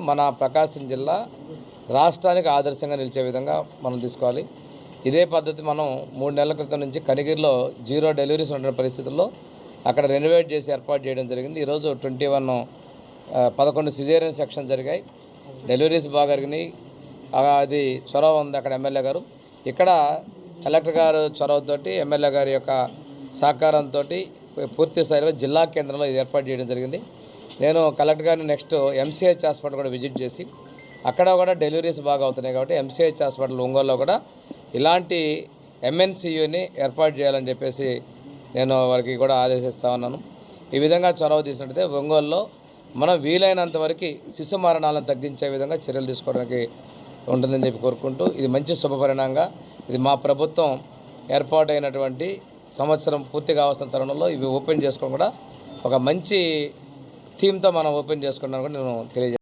మన ప్రకాశం జిల్లా రాష్ట్రానికి ఆదర్శంగా నిలిచే విధంగా మనం తీసుకోవాలి. ఇదే పద్ధతి మనం మూడు నెలల క్రితం నుంచి కనిగిరిలో జీరో డెలివరీస్ ఉండే పరిస్థితుల్లో అక్కడ రెనోవేట్ చేసి ఏర్పాటు చేయడం జరిగింది. ఈరోజు ట్వంటీ వన్ పదకొండు సిజేరియన్ సెక్షన్ జరిగాయి. డెలివరీస్ బాగా జరిగినాయి. అది చొరవ ఉంది అక్కడ ఎమ్మెల్యే గారు. ఇక్కడ కలెక్టర్ గారు చొరవతోటి ఎమ్మెల్యే గారి యొక్క సహకారంతో పూర్తి స్థాయిలో జిల్లా కేంద్రంలో ఇది ఏర్పాటు చేయడం జరిగింది. నేను కలెక్టర్ గారిని నెక్స్ట్ ఎంసీహెచ్ హాస్పిటల్ కూడా విజిట్ చేసి అక్కడ కూడా డెలివరీస్ బాగా అవుతున్నాయి కాబట్టి ఎంసీహెచ్ హాస్పిటల్ ఒంగోలులో కూడా ఇలాంటి ఎంఎన్సీయూని ఏర్పాటు చేయాలని చెప్పేసి నేను వారికి కూడా ఆదేశిస్తా ఉన్నాను. ఈ విధంగా చొరవ తీసినట్టయితే ఒంగోలులో మనం వీలైనంత వరకు శిశు మరణాలను తగ్గించే విధంగా చర్యలు తీసుకోవడానికి ఉంటుందని చెప్పి కోరుకుంటూ ఇది మంచి శుభపరిణామంగా ఇది మా ప్రభుత్వం ఏర్పాటైనటువంటి సంవత్సరం పూర్తి కావాల్సిన తరుణంలో ఇవి ఓపెన్ చేసుకోవడం కూడా ఒక మంచి థీమ్తో మనం ఓపెన్ చేసుకున్నాను కూడా నేను తెలియజేస్తాను